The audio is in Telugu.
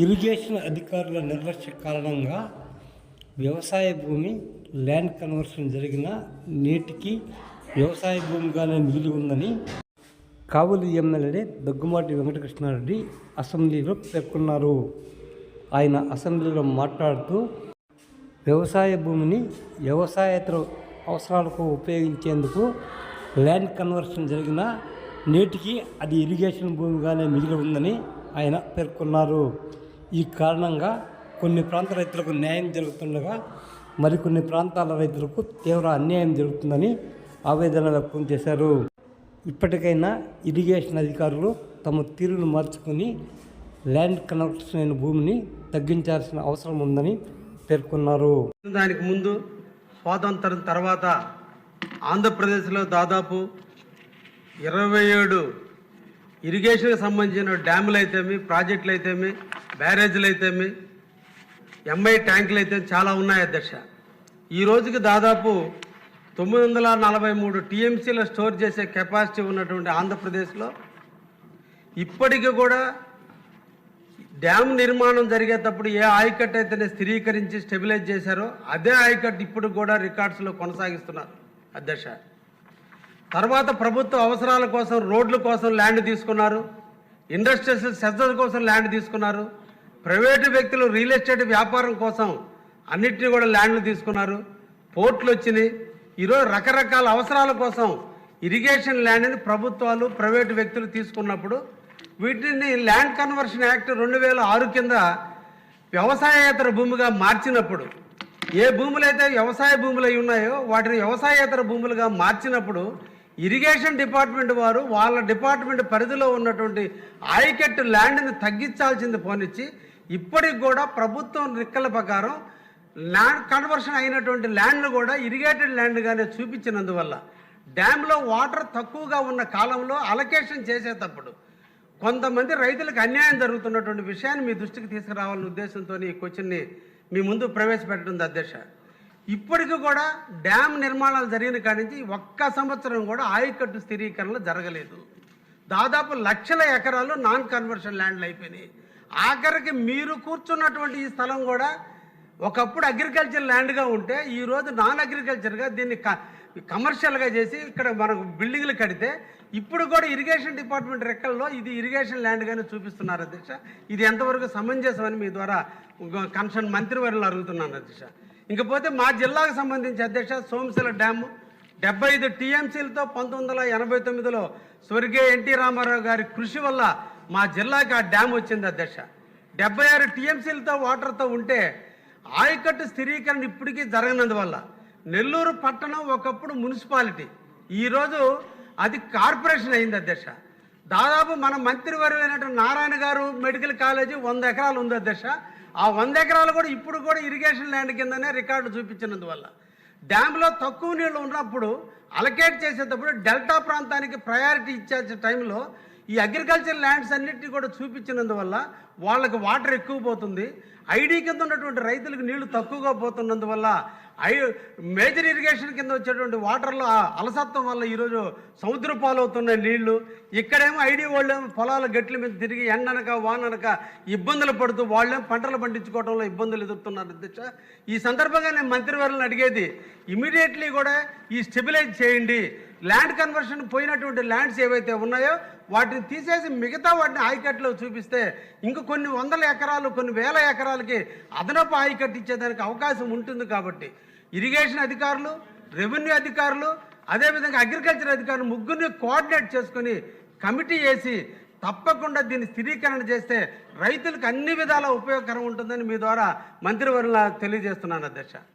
ఇరిగేషన్ అధికారుల నిర్లక్ష్య కారణంగా వ్యవసాయ భూమి ల్యాండ్ కన్వర్షన్ జరిగిన నేటికి వ్యవసాయ భూమిగానే మిగిలి ఉందని కావులి ఎమ్మెల్యే దగ్గుమాటి వెంకటకృష్ణారెడ్డి అసెంబ్లీలో పేర్కొన్నారు. ఆయన అసెంబ్లీలో మాట్లాడుతూ వ్యవసాయ భూమిని వ్యవసాయేతర అవసరాలకు ఉపయోగించేందుకు ల్యాండ్ కన్వర్షన్ జరిగిన నేటికి అది ఇరిగేషన్ భూమిగానే మిగిలి ఉందని ఆయన పేర్కొన్నారు. ఈ కారణంగా కొన్ని ప్రాంత రైతులకు న్యాయం జరుగుతుండగా మరికొన్ని ప్రాంతాల రైతులకు తీవ్ర అన్యాయం జరుగుతుందని ఆవేదన వ్యక్తం చేశారు. ఇప్పటికైనా ఇరిగేషన్ అధికారులు తమ తీరును మార్చుకొని ల్యాండ్ కనెక్షన్ అయిన భూమిని తగ్గించాల్సిన అవసరం ఉందని పేర్కొన్నారు. దానికి ముందు స్వాతంత్రం తర్వాత ఆంధ్రప్రదేశ్లో దాదాపు ఇరవై ఏడు ఇరిగేషన్కి సంబంధించిన డ్యాములు అయితేమి ప్రాజెక్టులు అయితేమి బ్యారేజీలు అయితేమి ఎంఐ ట్యాంకులు అయితే చాలా ఉన్నాయి అధ్యక్ష. ఈ రోజుకి దాదాపు తొమ్మిది వందల నలభై మూడు టీఎంసీలో స్టోర్ చేసే కెపాసిటీ ఉన్నటువంటి ఆంధ్రప్రదేశ్లో ఇప్పటికీ కూడా డ్యామ్ నిర్మాణం జరిగేటప్పుడు ఏ ఆయకట్ అయితేనే స్థిరీకరించి స్టెబిలైజ్ చేశారో అదే ఆయకట్ ఇప్పుడు కూడా రికార్డ్స్లో కొనసాగిస్తున్నారు అధ్యక్ష. తర్వాత ప్రభుత్వ అవసరాల కోసం రోడ్ల కోసం ల్యాండ్ తీసుకున్నారు ఇండస్ట్రియల్ సెక్టర్ కోసం ల్యాండ్ తీసుకున్నారు ప్రైవేటు వ్యక్తులు రియల్ ఎస్టేట్ వ్యాపారం కోసం అన్నిటినీ కూడా ల్యాండ్లు తీసుకున్నారు. పోర్ట్లు వచ్చినాయి. ఈరోజు రకరకాల అవసరాల కోసం ఇరిగేషన్ ల్యాండ్ని ప్రభుత్వాలు ప్రైవేటు వ్యక్తులు తీసుకున్నప్పుడు వీటిని ల్యాండ్ కన్వర్షన్ యాక్ట్ రెండు వేల ఆరు కింద వ్యవసాయేతర భూమిగా మార్చినప్పుడు ఏ భూములు అయితే వ్యవసాయ భూములు అయి ఉన్నాయో వాటిని వ్యవసాయేతర భూములుగా మార్చినప్పుడు ఇరిగేషన్ డిపార్ట్మెంట్ వారు వాళ్ళ డిపార్ట్మెంట్ పరిధిలో ఉన్నటువంటి ఆయకెట్టు ల్యాండ్ని తగ్గించాల్సింది పోనిచ్చి ఇప్పటికి కూడా ప్రభుత్వం రిక్కల ప్రకారం ల్యాండ్ కన్వర్షన్ అయినటువంటి ల్యాండ్ను కూడా ఇరిగేటెడ్ ల్యాండ్గానే చూపించినందువల్ల డ్యాంలో వాటర్ తక్కువగా ఉన్న కాలంలో అలొకేషన్ చేసేటప్పుడు కొంతమంది రైతులకు అన్యాయం జరుగుతున్నటువంటి విషయాన్ని మీ దృష్టికి తీసుకురావాలనే ఉద్దేశంతో ఈ క్వశ్చన్ని మీ ముందు ప్రవేశపెట్టడం అధ్యక్ష. ఇప్పటికి కూడా డ్యామ్ నిర్మాణాలు జరిగిన కాడి నుంచి ఒక్క సంవత్సరం కూడా ఆయకట్టు స్థిరీకరణలు జరగలేదు. దాదాపు లక్షల ఎకరాలు నాన్ కన్వర్షన్ ల్యాండ్లు అయిపోయినాయి. ఆఖరికి మీరు కూర్చున్నటువంటి ఈ స్థలం కూడా ఒకప్పుడు అగ్రికల్చర్ ల్యాండ్గా ఉంటే ఈరోజు నాన్ అగ్రికల్చర్గా దీన్ని క కమర్షియల్గా చేసి ఇక్కడ మనకు బిల్డింగ్లు కడితే ఇప్పుడు కూడా ఇరిగేషన్ డిపార్ట్మెంట్ రెక్కల్లో ఇది ఇరిగేషన్ ల్యాండ్గానే చూపిస్తున్నారు అధ్యక్ష. ఇది ఎంతవరకు సమంజసమని మీ ద్వారా కన్సర్న్ మంత్రివర్యులు అడుగుతున్నాను అధ్యక్ష. ఇంకపోతే మా జిల్లాకు సంబంధించి అధ్యక్ష సోమశిల డ్యాము డెబ్బై ఐదు టీఎంసీలతో పంతొమ్మిది వందల ఎనభై తొమ్మిదిలో స్వర్గీయ ఎన్టీ రామారావు గారి కృషి వల్ల మా జిల్లాకి ఆ డ్యామ్ వచ్చింది అధ్యక్ష. డెబ్బై ఆరు టీఎంసీలతో వాటర్తో ఉంటే ఆయకట్టు స్థిరీకరణ ఇప్పటికీ జరగనందువల్ల నెల్లూరు పట్టణం ఒకప్పుడు మున్సిపాలిటీ. ఈరోజు అది కార్పొరేషన్ అయింది అధ్యక్ష. దాదాపు మన మంత్రివర్యులైనటువంటి నారాయణ గారు మెడికల్ కాలేజీ వంద ఎకరాలు ఉంది అధ్యక్ష. ఆ వంద ఎకరాలు కూడా ఇప్పుడు కూడా ఇరిగేషన్ ల్యాండ్ కిందనే రికార్డు చూపించినందువల్ల. డ్యాంలో తక్కువ నీళ్ళు ఉన్నప్పుడు అలకేట్ చేసేటప్పుడు డెల్టా ప్రాంతానికి ప్రయారిటీ ఇచ్చే టైంలో ఈ అగ్రికల్చర్ ల్యాండ్స్ అన్నిటినీ కూడా చూపించినందువల్ల వాళ్ళకి వాటర్ ఎక్కువ పోతుంది. ఐడి కింద ఉన్నటువంటి రైతులకు నీళ్ళు తక్కువగా పోతున్నందువల్ల ఐ మేజర్ ఇరిగేషన్ కింద వచ్చేటువంటి వాటర్లో అలసత్వం వల్ల ఈరోజు సముద్ర పాలవుతున్న నీళ్ళు. ఇక్కడేమో ఐడి వాళ్ళేమో పొలాల గట్ల మీద తిరిగి ఎండనక వాననక ఇబ్బందులు పడుతూ వాళ్ళేమో పంటలు పండించుకోవడంలో ఇబ్బందులు ఎదుర్కొన్నారు అధ్యక్ష. ఈ సందర్భంగా నేను మంత్రివర్యులను అడిగేది ఇమీడియట్లీ కూడా ఈ స్టెబిలైజ్ చేయండి. ల్యాండ్ కన్వర్షన్ పోయినటువంటి ల్యాండ్స్ ఏవైతే ఉన్నాయో వాటిని తీసేసి మిగతా వాటిని ఆయకట్లో చూపిస్తే ఇంక కొన్ని వందల ఎకరాలు కొన్ని వేల ఎకరాలకి అదనపు ఆయి కట్టించేదానికి అవకాశం ఉంటుంది కాబట్టి ఇరిగేషన్ అధికారులు రెవెన్యూ అధికారులు అదేవిధంగా అగ్రికల్చర్ అధికారులు ముగ్గురిని కోఆర్డినేట్ చేసుకొని కమిటీ వేసి తప్పకుండా దీన్ని స్థిరీకరణ చేస్తే రైతులకు అన్ని విధాల ఉపయోగకరం ఉంటుందని మీ ద్వారా మంత్రివర్యుల తెలియజేస్తున్నాను అధ్యక్ష.